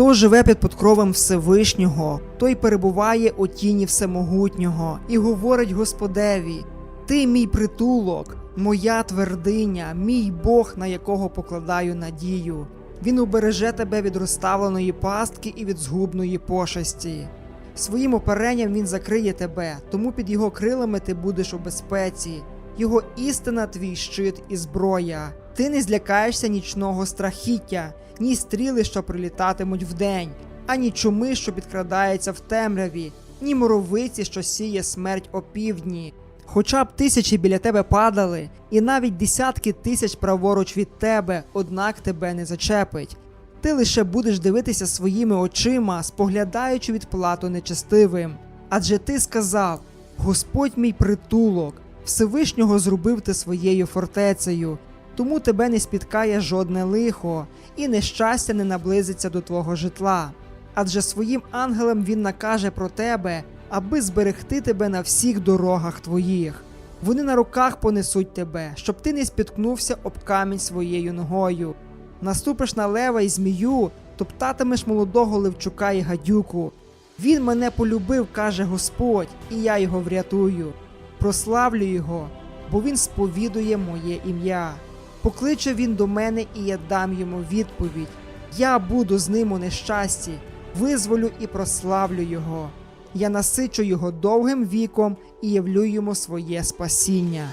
Хто живе під покровом Всевишнього, той перебуває у тіні Всемогутнього і говорить Господеві: Ти мій притулок, моя твердиня, мій Бог, на якого покладаю надію. Він убереже тебе від розставленої пастки і від згубної пошесті. Своїм оперенням він закриє тебе, тому під його крилами ти будеш у безпеці. Його істина твій щит і зброя. Ти не злякаєшся нічного страхіття, ні стріли, що прилітатимуть вдень, ані чуми, що підкрадається в темряві, ні моровиці, що сіє смерть опівдні. Хоча б тисячі біля тебе падали, і навіть десятки тисяч праворуч від тебе, однак тебе не зачепить. Ти лише будеш дивитися своїми очима, споглядаючи відплату нечестивим. Адже ти сказав: Господь мій притулок, Всевишнього зробив ти своєю фортецею, тому тебе не спіткає жодне лихо, і нещастя не наблизиться до твого житла. Адже своїм ангелам він накаже про тебе, аби зберегти тебе на всіх дорогах твоїх. Вони на руках понесуть тебе, щоб ти не спіткнувся об камінь своєю ногою. Наступиш на лева і змію, топтатимеш молодого левчука і гадюку. Він мене полюбив, каже Господь, і я його врятую. Прославлю його, бо він сповідує моє ім'я. Покличе він до мене, і я дам йому відповідь. Я буду з ним у нещасті, визволю і прославлю його. Я насичу його довгим віком і явлю йому своє спасіння.